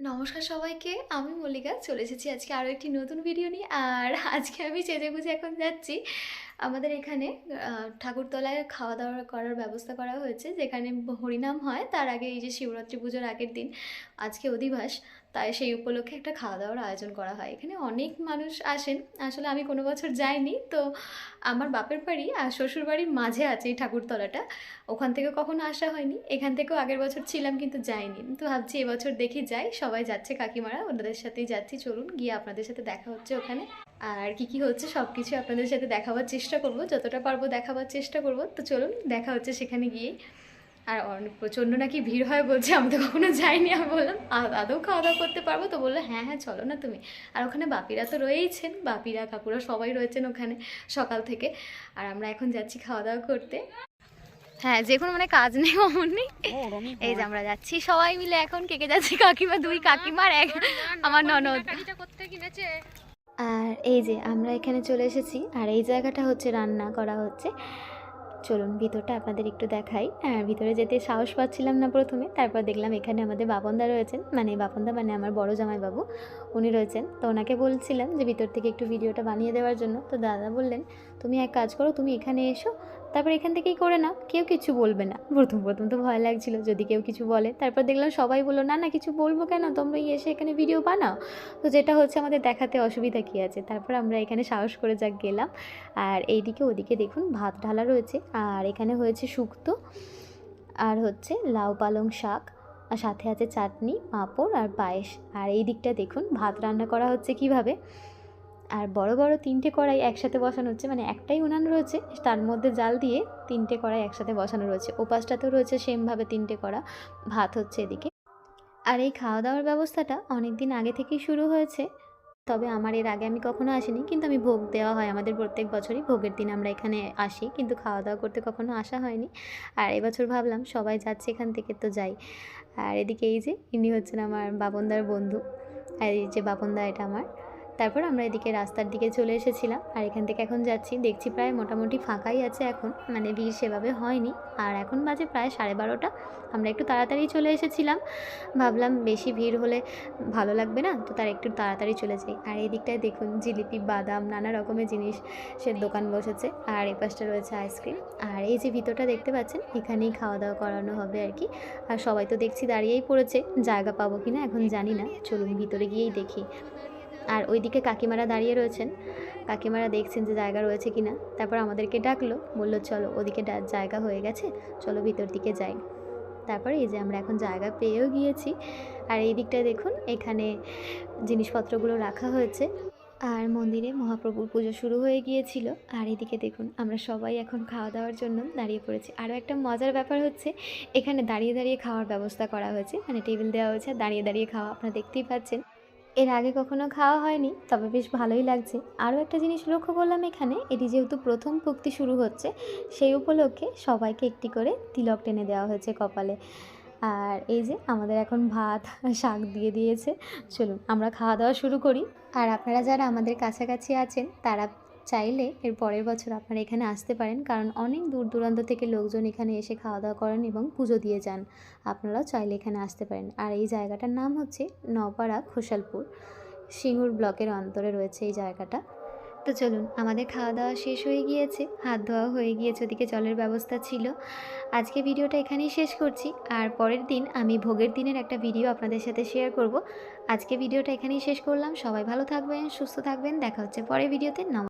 নমস্কার সবাইকে, আমি মল্লিকা। চলে এসেছি আজকে আরও একটি নতুন ভিডিও নিয়ে। আর আজকে আমি সেজে বুঝে এখন যাচ্ছি। আমাদের এখানে ঠাকুরতলায় খাওয়া দাওয়া করার ব্যবস্থা করা হয়েছে, যেখানে হরিনাম হয়। তার আগে এই যে শিবরাত্রি পুজোর আগের দিন, আজকে অধিবাস, তাই সেই উপলক্ষে একটা খাওয়া দাওয়ার আয়োজন করা হয়। এখানে অনেক মানুষ আসেন। আসলে আমি কোনো বছর যাইনি, তো আমার বাপের বাড়ি আর শ্বশুর বাড়ির মাঝে আছে এই ঠাকুরতলাটা। ওখান থেকে কখনো আসা হয়নি। এখান থেকেও আগের বছর ছিলাম, কিন্তু যাইনি। তো ভাবছি এবছর দেখি যাই, সবাই যাচ্ছে কাকিমারা, ওনাদের সাথেই যাচ্ছি। চলুন গিয়ে আপনাদের সাথে দেখা হচ্ছে ওখানে। আর কি কি হচ্ছে সব কিছু আপনাদের সাথে দেখাবার চেষ্টা করব। যতটা পারব দেখাবার চেষ্টা করব। তো চলুন দেখা হচ্ছে সেখানে গিয়ে আর অনেক প্রচণ্ড নাকি ভিড় হয় বলছে আমি তো কখনো যাইনি। আমি বললাম "আ- আদৌ খাওয়া দাওয়া করতে পারব? তো বলল হ্যাঁ হ্যাঁ চলো না তুমি। আর ওখানে বাপিরা তো রয়েইছেন বাপিরা কাকুরা সবাই রয়েছেন ওখানে সকাল থেকে। আর আমরা এখন যাচ্ছি খাওয়া দাওয়া করতে। হ্যাঁ যে কোনো মানে কাজ নেই অমন নেই। এই যে আমরা যাচ্ছি সবাই মিলে এখন কে কে যাচ্ছি কাকিমা দুই কাকিমার এক আমার ননদ। আর এই যে আমরা এখানে চলে এসেছি, আর এই জায়গাটা হচ্ছে রান্না করা হচ্ছে। চলুন ভিতরটা আপনাদের একটু দেখাই। আর ভিতরে যেতে সাহস পাচ্ছিলাম না প্রথমে, তারপর দেখলাম এখানে আমাদের বাপনদা রয়েছেন। মানে বাপনদা মানে আমার বড় জামাইবাবু, উনি রয়েছেন। তো ওনাকে বলছিলাম যে ভিতর থেকে একটু ভিডিওটা বানিয়ে দেওয়ার জন্য। তো দাদা বললেন, তুমি এক কাজ করো, তুমি এখানে এসো তারপর এখান থেকেই করে নাও কেউ কিছু বলবে না। প্রথম প্রথম তো ভয় লাগছিল। যদি কেউ কিছু বলে, তারপর দেখলাম সবাই বলল, না না, কিছু বলব কেন? তোমরা এসে এখানে ভিডিও বানাও? তো যেটা হচ্ছে আমাদের দেখাতে অসুবিধা কী আছে? তারপর আমরা এখানে সাহস করে যাক গেলাম। আর এইদিকে, ওদিকে দেখুন ভাত ঢালা রয়েছে। আর এখানে হয়েছে শুক্তো, আর হচ্ছে লাউ পালং শাক, আর সাথে আছে চাটনি, পাঁপড় আর পায়েস। আর এই দিকটা দেখুন, ভাত রান্না করা হচ্ছে কীভাবে? আর বড় বড় তিনটে কড়াই একসাথে বসানো হচ্ছে মানে একটাই উনান রয়েছে, তার মধ্যে জাল দিয়ে তিনটে কড়াই একসাথে বসানো রয়েছে। ওপাশটাতেও রয়েছে সেমভাবে তিনটে কড়া, ভাত হচ্ছে এদিকে। আর এই খাওয়া দাওয়ার ব্যবস্থাটা অনেক দিন আগে থেকেই শুরু হয়েছে, তবে আমার এর আগে আমি কখনো আসিনি, কিন্তু আমি ভোগ দেওয়া হয়, আমাদের প্রত্যেক বছরই ভোগের দিন আমরা এখানে আসি, কিন্তু খাওয়া দাওয়া করতে কখনো আসা হয়নি। আর এবছর ভাবলাম সবাই যাচ্ছে এখান থেকে তো যাই। আর এদিকে এই যে ইনি হচ্ছেন আমার বাপনদার বন্ধু, আর এই যে বাপনদা, এটা আমার। তারপর আমরা এদিকে রাস্তার দিকে চলে এসেছিলাম। আর এখান থেকে এখন যাচ্ছি। দেখছি প্রায় মোটামুটি ফাঁকাই আছে এখন। মানে ভিড় সেভাবে হয়নি। আর এখন বাজে প্রায় সাড়ে বারোটা। আমরা একটু তাড়াতাড়ি চলে এসেছিলাম। ভাবলাম বেশি ভিড় হলে ভালো লাগবে না? তো তার একটু তাড়াতাড়ি চলে যাই। আর এই দিকটায় দেখুন, জিলিপি, বাদাম, নানা রকমের জিনিস সে দোকান বসেছে। আর এই পাশটা রয়েছে আইসক্রিম। আর এই যে ভিতরটা দেখতে পাচ্ছেন, এখানেই খাওয়া দাওয়া করানো হবে আর কি। আর সবাই তো দেখছি দাঁড়িয়েই পড়েছে। জায়গা পাবো কি না এখন জানি না। চলুন ভিতরে গিয়েই দেখি। আর ওইদিকে কাকিমারা দাঁড়িয়ে রয়েছেন। কাকিমারা দেখছেন যে জায়গা রয়েছে কি না তারপর আমাদেরকে ডাকলো, বলল, চলো, ওদিকে জায়গা হয়ে গেছে, চলো ভিতর দিকে যাই। তারপরে এই যে আমরা এখন জায়গা পেয়েও গিয়েছি। আর এই দিকটায় দেখুন, এখানে জিনিসপত্রগুলো রাখা হয়েছে। আর মন্দিরে মহাপ্রভুর পুজো শুরু হয়ে গিয়েছিল। আর এদিকে দেখুন, আমরা সবাই এখন খাওয়া দাওয়ার জন্য দাঁড়িয়ে পড়েছি। আরও একটা মজার ব্যাপার হচ্ছে, এখানে দাঁড়িয়ে দাঁড়িয়ে খাওয়ার ব্যবস্থা করা হয়েছে। মানে টেবিল দেওয়া হয়েছে দাঁড়িয়ে দাঁড়িয়ে খাওয়া আপনারা দেখতেই পাচ্ছেন। এর আগে কখনো খাওয়া হয়নি, তবে বেশ ভালোই লাগছে। আরও একটা জিনিস লক্ষ্য করলাম এখানে, এটি যেহেতু প্রথম ভক্তি শুরু হচ্ছে, সেই উপলক্ষে সবাইকে একটি করে তিলক টেনে দেওয়া হয়েছে কপালে। আর এই যে আমাদের এখন ভাত, শাক দিয়ে দিয়েছে। চলুন আমরা খাওয়া দাওয়া শুরু করি। আর আপনারা যারা আমাদের কাছাকাছি আছেন, তারা চাইলে এর পরের বছর আপনারা এখানে আসতে পারেন। কারণ অনেক দূর দূরান্ত থেকে লোকজন এখানে এসে খাওয়া দাওয়া করেন এবং পুজো দিয়ে যান। আপনারাও চাইলে এখানে আসতে পারেন। আর এই জায়গাটার নাম হচ্ছে নপাড়া খোসালপুর। সিঙ্গুর ব্লকের অন্তরে রয়েছে এই জায়গাটা। তো চলুন, আমাদের খাওয়া দাওয়া শেষ হয়ে গিয়েছে। হাত ধোয়া হয়ে গিয়েছে, ওদিকে জলের ব্যবস্থা ছিল। আজকে ভিডিওটা এখানেই শেষ করছি। আর পরের দিন আমি ভোগের দিনের একটা ভিডিও আপনাদের সাথে শেয়ার করব। আজকে ভিডিওটা এখানেই শেষ করলাম। সবাই ভালো থাকবেন, সুস্থ থাকবেন। দেখা হচ্ছে পরের ভিডিওতে। নমস্কার